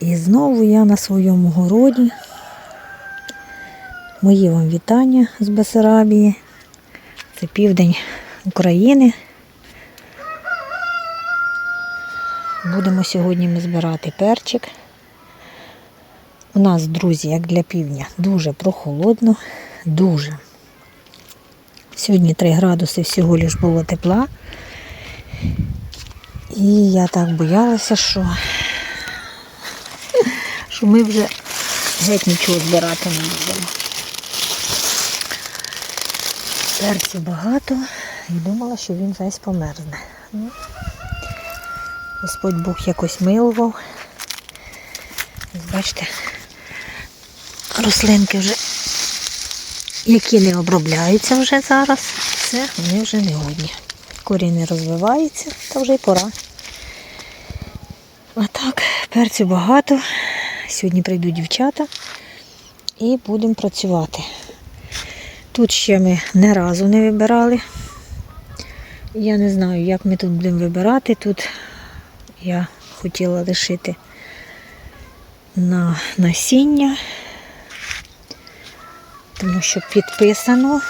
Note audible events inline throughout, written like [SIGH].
І знову я на своєму городі. Мої вам вітання з Бесарабії. Це південь України. Будемо сьогодні ми збирати перчик. У нас, друзі, як для півдня, дуже прохолодно, дуже. Сьогодні 3 градуси всього лиш було тепла. І я так боялася, що, що ми вже геть нічого збирати не будемо. Перців багато і думала, що він весь померзне. Ну, Господь Бог якось милував. Бачите, рослинки вже, які не обробляються вже зараз, все, вони вже не годні. Корінь не розвивається, та вже й пора. А так, перцю багато. Сьогодні прийдуть дівчата і будемо працювати. Тут ще ми не разу не вибирали. Я не знаю, як ми тут будемо вибирати. Тут я хотіла лишити на насіння, тому що підписано.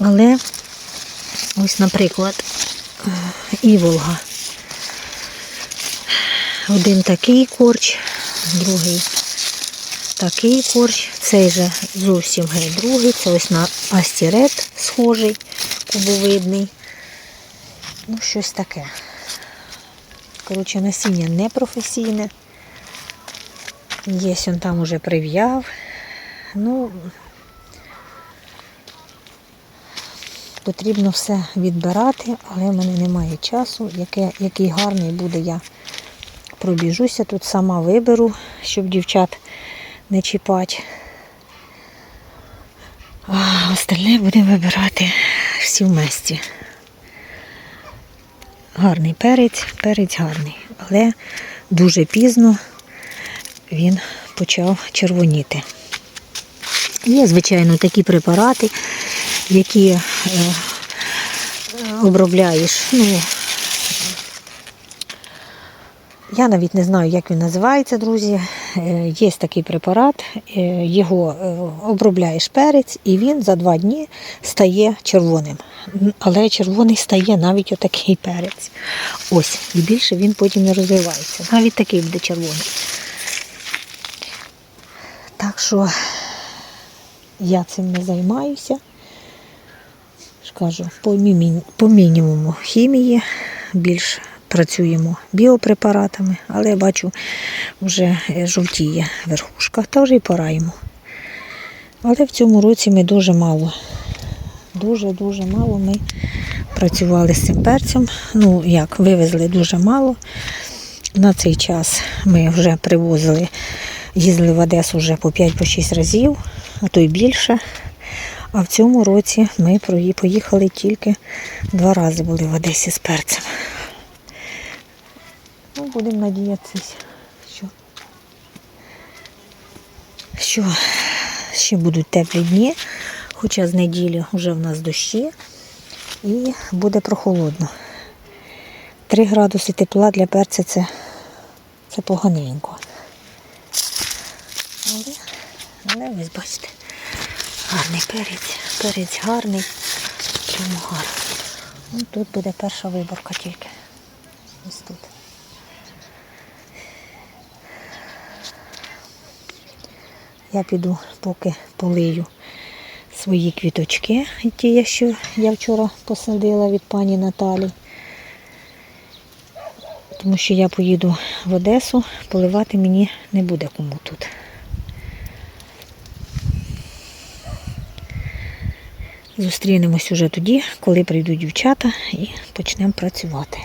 Але ось, наприклад, е, іволга. Один такий корч, другий такий корч, цей же зовсім геть другий, це ось на астірет схожий, кубовидний. Ну, щось таке. Коротше, насіння непрофесійне. Є он там уже прив'яв. Ну, потрібно все відбирати, але в мене немає часу. Який гарний буде, я пробіжуся. Тут сама виберу, щоб дівчат не чіпати. А остальне будемо вибирати всі в месті. Гарний перець, перець гарний, але дуже пізно він почав червоніти. Є, звичайно, такі препарати, які е, обробляєш. Ну, я навіть не знаю, як він називається, друзі. Е, Є такий препарат, е, його е, обробляєш перець, і він за два дні стає червоним. Але червоний стає навіть отакий перець. Ось, і більше він потім не розвивається. Навіть такий буде червоний. Так що я цим не займаюся. Кажу, по мінімуму хімії, більш працюємо біопрепаратами, але я бачу, вже е, жовтіє верхушка, та вже й пора йому. Але в цьому році ми дуже мало, дуже-дуже мало ми працювали з цим перцем. Ну, як, вивезли дуже мало. На цей час ми вже привозили, їздили в Одесу вже по 5-6 разів, а то й більше. А в цьому році ми поїхали тільки два рази були в Одесі з перцем. Ну, будемо надіятися, що, що ще будуть теплі дні, хоча з неділі вже в нас дощі і буде прохолодно. 3 градуси тепла для перця це, це поганенько. Але, але ось бачите, гарний перець, перець гарний, прямо гарний. Ну, тут буде перша виборка тільки. Ось тут. Я піду, поки полию свої квіточки, ті, що я вчора посадила від пані Наталі. Тому що я поїду в Одесу, поливати мені не буде кому тут. Зустрінемось уже тоді, коли прийдуть дівчата і почнемо працювати.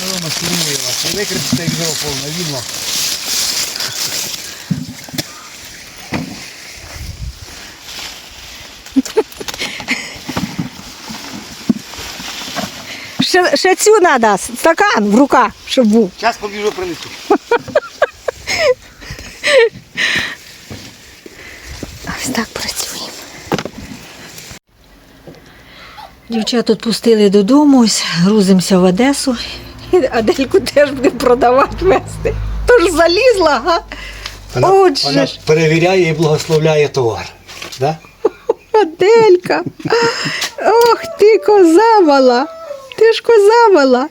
Рома як знову повна вільно. Ще, ще цю треба, стакан в руках, щоб був. Час побіжу принесу. Ось так працюємо. Дівчат відпустили додому, ось грузимося в Одесу. Адельку теж будемо продавати вести. Тож залізла, га? Вона, Отже вона перевіряє і благословляє товар. Да? [LAUGHS] Аделька. Ох ти, коза мала. Ти ж коза мала.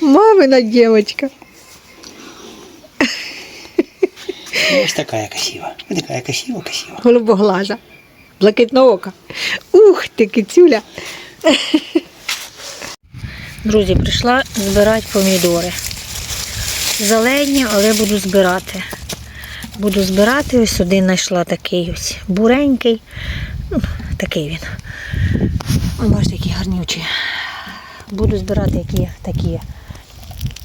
Мамина дівчинка. Ось така красива. Ось така красива, красива. Голубоглаза. Блакитноока. Ух ти, кицюля. Друзі, прийшла збирати помідори. Зелені, але буду збирати. Буду збирати, ось один знайшла такий ось буренький. Ну, такий він. Бачите, які гарнючі. Буду збирати які такі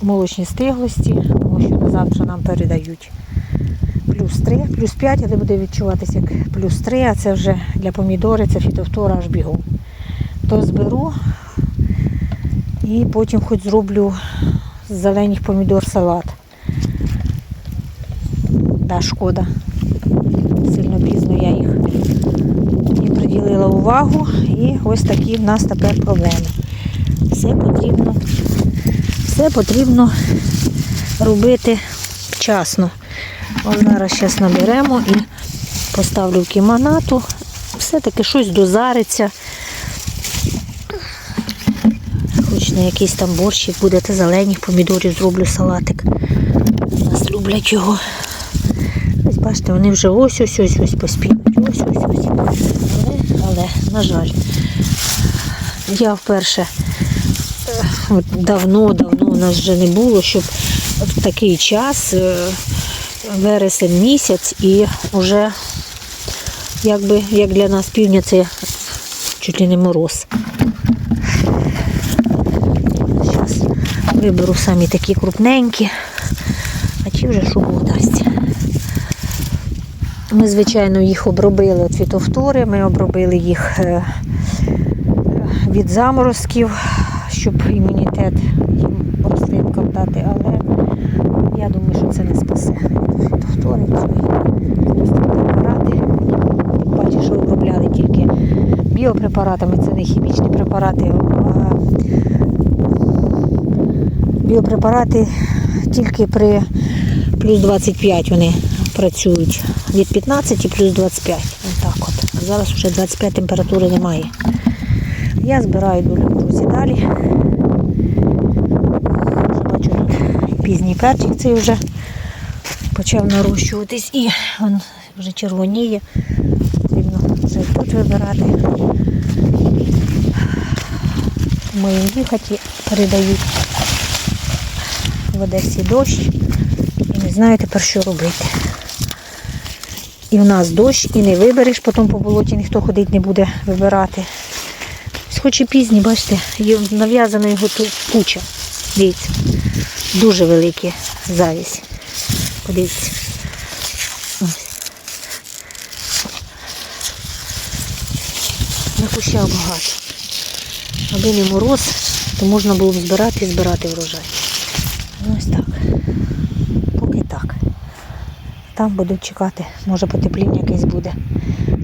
молочні стиглості, тому що на завтра нам передають плюс 3, плюс 5, але буде відчуватися як плюс 3, а це вже для помідори, це фітофтора аж бігом. То зберу і потім хоч зроблю з зелених помідор салат. Да, шкода. Сильно пізно я їх і приділила увагу. І ось такі в нас тепер проблеми. Все потрібно, все потрібно робити вчасно. От зараз зараз наберемо і поставлю в кіманату. Все-таки щось дозариться. Хоч на якийсь там борщик буде, та зелених помідорів зроблю салатик. У нас люблять його. Ось бачите, вони вже ось ось ось ось поспіють. Ось ось ось. Але, але, на жаль, я вперше е, давно-давно у нас вже не було, щоб в такий час, е, вересень місяць, і вже якби як для нас півдня це чуть ли не мороз. Зараз виберу самі такі крупненькі, а ті вже що Бог дасть. Ми, звичайно, їх обробили від фітофтори, ми обробили їх е, від заморозків, щоб імунітет їм рослинкам дати, але я думаю, що це не спасе. Фітофтори, препарати. Бачу, що обробляли тільки біопрепаратами, це не хімічні препарати, а біопрепарати тільки при плюс 25 вони працюють. Від 15 і плюс 25. Отак от. Зараз вже 25 температури немає. Я збираю долю друзі далі. Бачу тут пізній перчик цей вже почав нарощуватись і він вже червоніє. Потрібно вже тут вибирати. В моїй їхаті передають в Одесі дощ. І не знаю тепер, що робити. І в нас дощ, і не вибереш, потім по болоті ніхто ходити не буде вибирати. Хоч і пізні, бачите, нав'язана його куча. Дивіться. Дуже великі завість. Подивіться. Ось. На кущах багато. Аби не мороз, то можна було б збирати і збирати врожай. Ось так. Поки так. Там будуть чекати, може потепління якесь буде.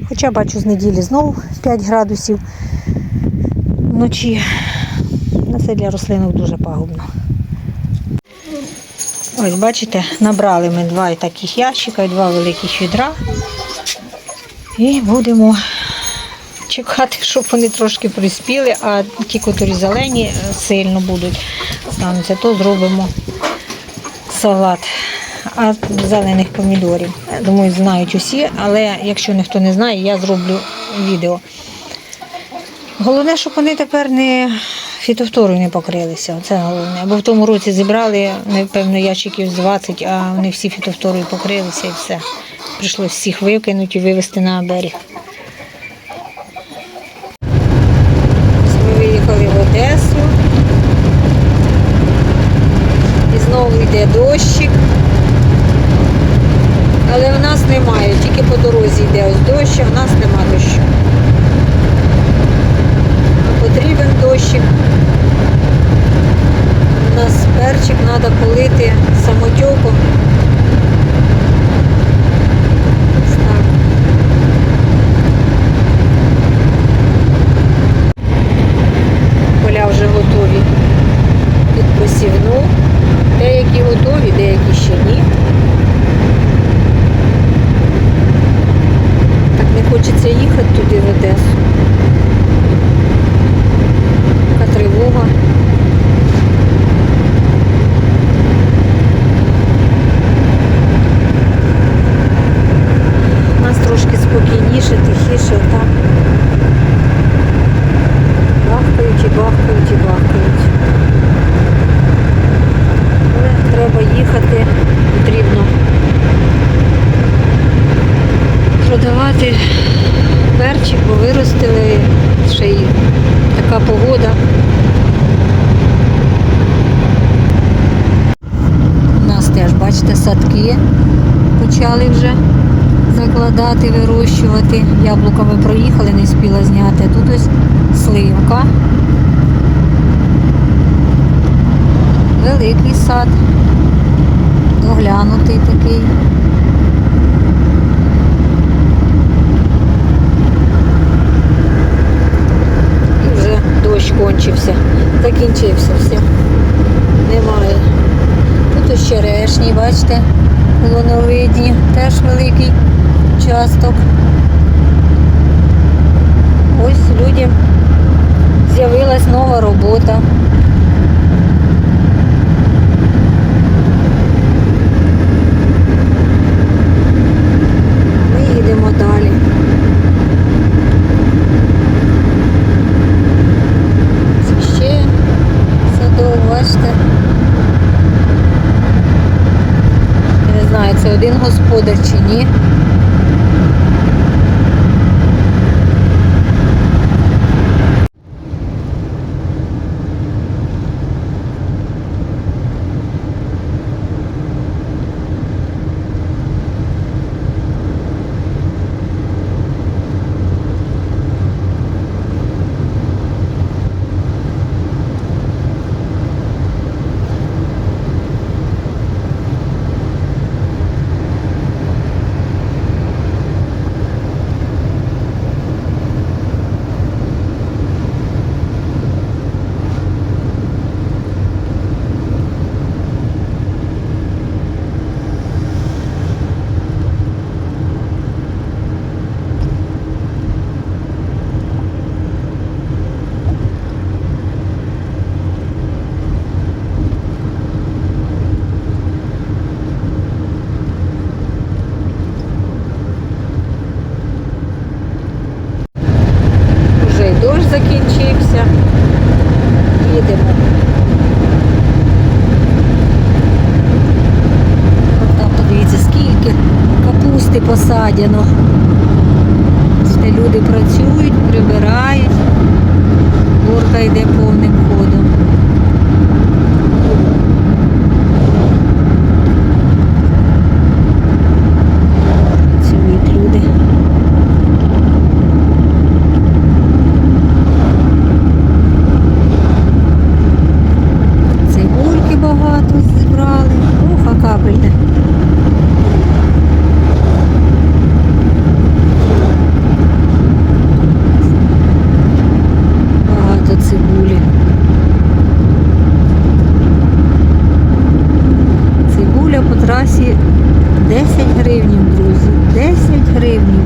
Хоча бачу з неділі знову 5 градусів вночі. Це для рослинок дуже пагубно. Ось, бачите, набрали ми два таких ящика два великих відра. І будемо чекати, щоб вони трошки приспіли, а ті, котрі зелені, сильно будуть стануться, то зробимо салат. А зелених помідорів. Думаю, знають усі, але якщо ніхто не знає, я зроблю відео. Головне, щоб вони тепер не фітофторою не покрилися. Це головне. Бо в тому році зібрали, напевно, ящиків з 20, а вони всі фітофторою покрилися і все. Прийшлося всіх викинути і вивезти на берег. Ми виїхали в Одесу. І знову йде дощик. Але в нас немає, тільки по дорозі йде ось дощ, а в нас нема дощу. А Потрібен дощик. У нас перчик треба полити самотьоком. Ось так. ще й така погода. У нас теж, бачите, садки почали вже закладати, вирощувати. Яблуками проїхали, не спіла зняти. Тут ось сливка. Великий сад. Доглянутий такий. І вже дощ кончився. Закінчився все. Немає. Тут ось черешні, бачите, полоновидні, теж великий часток. Ось людям з'явилась нова робота. Ми їдемо далі. Ще садок, бачите. Не знаю, це один господар чи ні. Вже й дощ закінчився. Їдемо. От Там подивіться, скільки капусти посадяно. Це люди працюють, прибирають. Горка йде повним ходом. Працюють люди. Цибульки багато зібрали. Ух, а капельне. Багато цибулі. Цибуля по трасі 10 гривнів, друзі. 10 гривнів.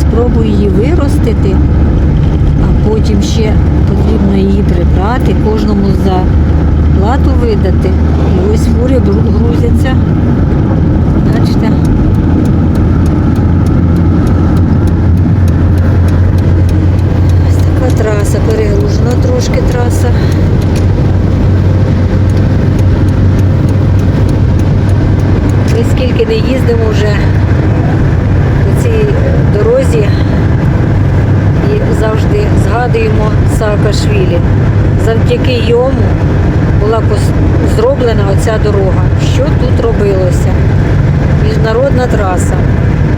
Спробую її виростити а потім ще потрібно її прибрати, кожному за плату видати. І ось фури грузяться. Бачите? Ось така траса, перегружена трошки траса. Ми скільки не їздимо вже по цій дорозі, і завжди згадуємо Саакашвілі. Завдяки йому була зроблена оця дорога. Що тут робилося? Міжнародна траса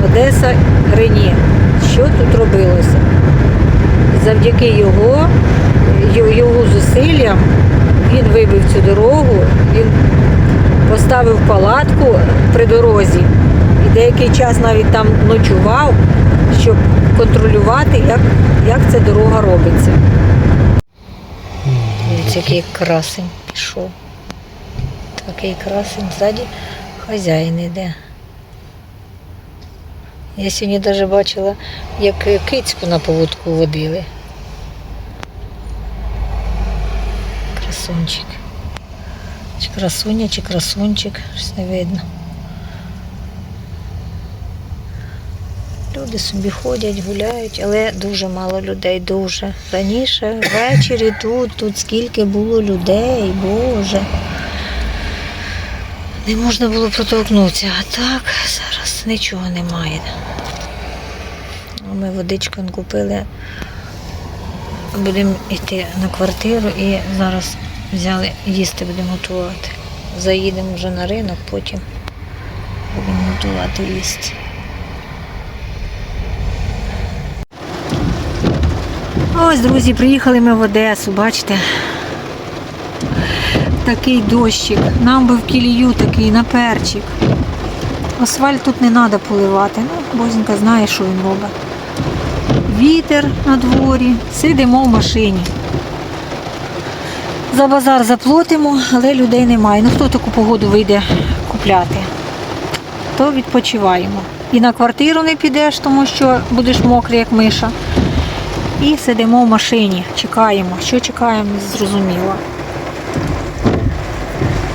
Одеса Грені. Що тут робилося? Завдяки його, його зусиллям він вибив цю дорогу, він поставив палатку при дорозі і деякий час навіть там ночував, щоб контролювати, як, як ця дорога робиться. Ось який красень пішов. Такий красень ззаді хазяїн іде. Я сьогодні навіть бачила, як кицьку на поводку водили. Красунчик. Чи красуня, чи красунчик, щось не видно. Люди собі ходять, гуляють, але дуже мало людей, дуже. Раніше ввечері тут, тут скільки було людей, Боже. Не можна було протолкнутися, а так зараз нічого немає. Ми водичку купили будемо йти на квартиру і зараз взяли їсти, будемо готувати. Заїдемо вже на ринок, потім будемо готувати їсти. Ось, друзі, приїхали ми в Одесу, бачите? Такий дощик. Нам би в кілію такий на перчик. Асфальт тут не треба поливати. Ну, Бозінька знає, що він робить. Вітер на дворі, сидимо в машині. За базар заплатимо, але людей немає. Ну хто таку погоду вийде купляти? То відпочиваємо. І на квартиру не підеш, тому що будеш мокрий, як миша. І сидимо в машині, чекаємо. Що чекаємо, не зрозуміло.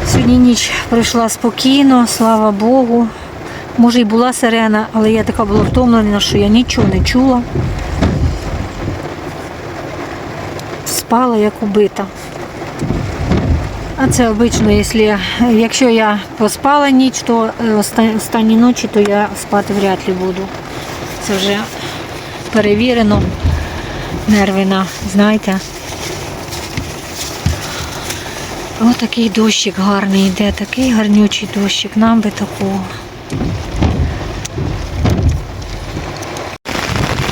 Сьогодні ніч пройшла спокійно, слава Богу. Може і була сирена, але я така була втомлена, що я нічого не чула. Спала як убита. А це обично, якщо, я поспала ніч, то е, останні ночі, то я спати вряд ли буду. Це вже перевірено. Нервина, знаєте. Ось такий дощик гарний йде, такий гарнючий дощик, нам би такого.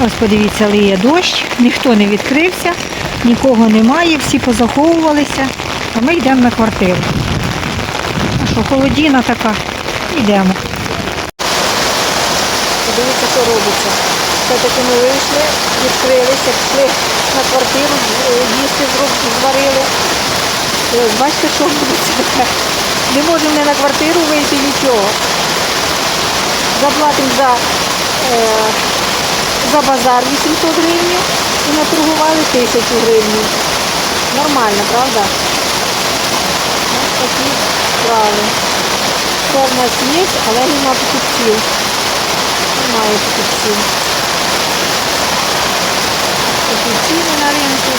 Ось подивіться, лиє дощ, ніхто не відкрився, нікого немає, всі позаховувалися, а ми йдемо на квартиру. А що, холодіна така, йдемо. Подивіться, що робиться. Все-таки ми вийшли, відкрилися, пішли на квартиру, е, їсти зварили. Бачите, що робиться. [LAUGHS] Не можемо не на квартиру вийти нічого. Заплатимо за, е, за базар 800 гривень і наторгували 1000 гривень. Нормально, правда? Такі справи. Все в нас є, але нема покупців. Немає покупців. Такі ціни на ринку.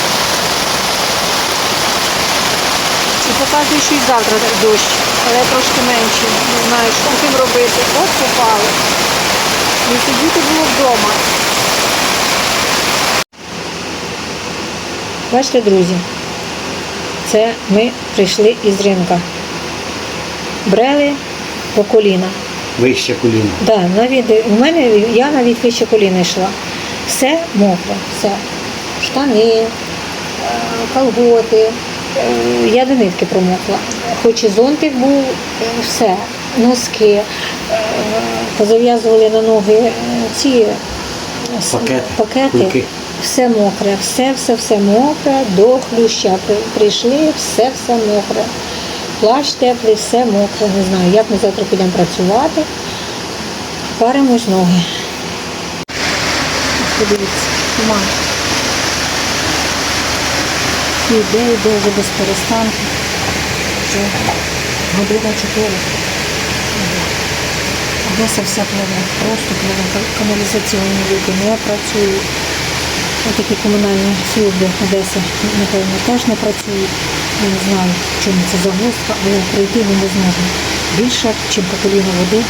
І показує, що і завтра дощ, але трошки менше. Не знаю, що з цим робити. От попали. Не сидіти було вдома. Бачите, друзі, це ми прийшли із ринка. Брели по коліна. Вище коліна. Да, навіть у мене я навіть вище коліна йшла. Все мокре, все. Штани, е, колготи. е, Я до нитки промокла. Хоч і зонтик був, е, все, носки, позав'язували на ноги ці Пакети, пакети. Все мокре, все, все, все мокре, до хлюща прийшли, все, все мокре. Плащ теплий, все мокре, не знаю, як ми завтра підемо працювати. Паримось ноги. Подивіться, туман. Іде, йде вже без перестанку. Вже година 4. Одеса вся пливе, просто пливе. Каналізаційні люди не працюють. Такі комунальні служби Одеси, напевно, теж не працюють. Я не знаю, в чому це загвоздка, але пройти ми не зможемо. Більше, ніж по коліна води,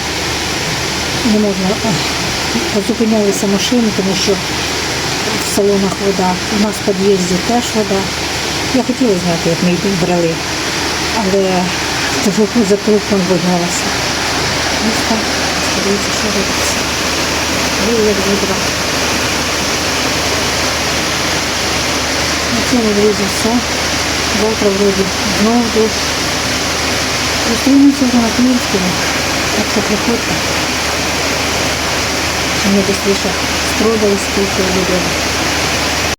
не можна. Зупинялися машини, тому що в салонах вода. У нас в під'їзді теж вода. Я хотіла знати, як ми їх брали, але телефон за телефон вигналася. Ось так, подивіться, що робиться. Виявляють відра. На цьому, друзі, все. Завтра вроді знову дощ. Зустрінемося вже на Київському. Так що приходьте. Щоб ми швидше спродали скільки людей.